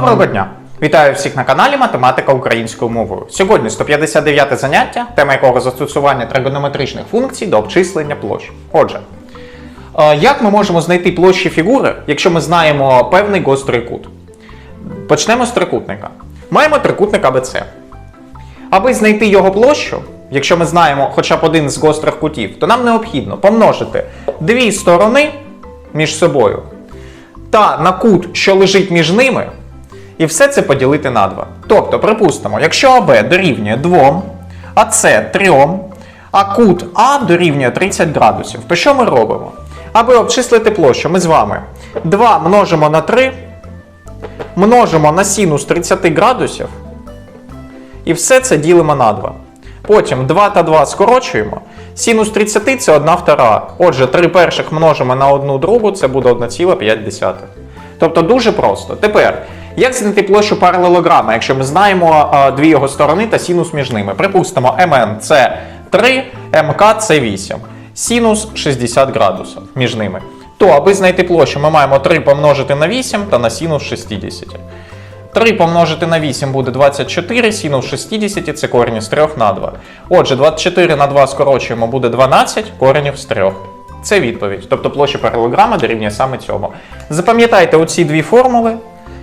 Доброго дня! Вітаю всіх на каналі Математика українською мовою. Сьогодні 159 заняття, тема якого застосування тригонометричних функцій до обчислення площ. Отже, е, як ми можемо знайти площі фігури, якщо ми знаємо певний гострий кут? Почнемо з трикутника. Маємо трикутник АБЦ. Аби знайти його площу, якщо ми знаємо хоча б один з гострих кутів, то нам необхідно помножити дві сторони між собою та на кут, що лежить між ними, і все це поділити на 2. Тобто, припустимо, якщо АБ дорівнює 2, а С 3, а кут А дорівнює 30 градусів, то що ми робимо? Аби обчислити площу, ми з вами 2 множимо на 3, множимо на синус 30 градусів, і все це ділимо на 2. Потім 2 та 2 скорочуємо. Синус 30 це 1 втора. Отже, 3 перших множимо на 1 другу, це буде 1,5. Тобто дуже просто. Тепер, як знайти площу паралелограма, якщо ми знаємо дві його сторони та синус між ними? Припустимо, МН це 3, МК це 8. Синус 60 градусів між ними. То, аби знайти площу, ми маємо 3 помножити на 8 та на синус 60. 3 помножити на 8 буде 24, синус 60 це корінь з 3 на 2. Отже, 24 на 2 скорочуємо буде 12 коренів з 3. Це відповідь. Тобто площа паралелограма дорівнює саме цьому. Запам'ятайте оці дві формули,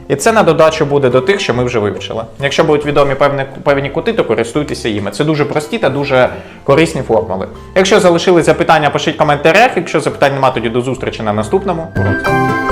і це на додачу буде до тих, що ми вже вивчили. Якщо будуть відомі певні, певні кути, то користуйтеся їми. Це дуже прості та дуже корисні формули. Якщо залишили запитання, пишіть коментарях. Якщо запитань немає, тоді до зустрічі на наступному уроці.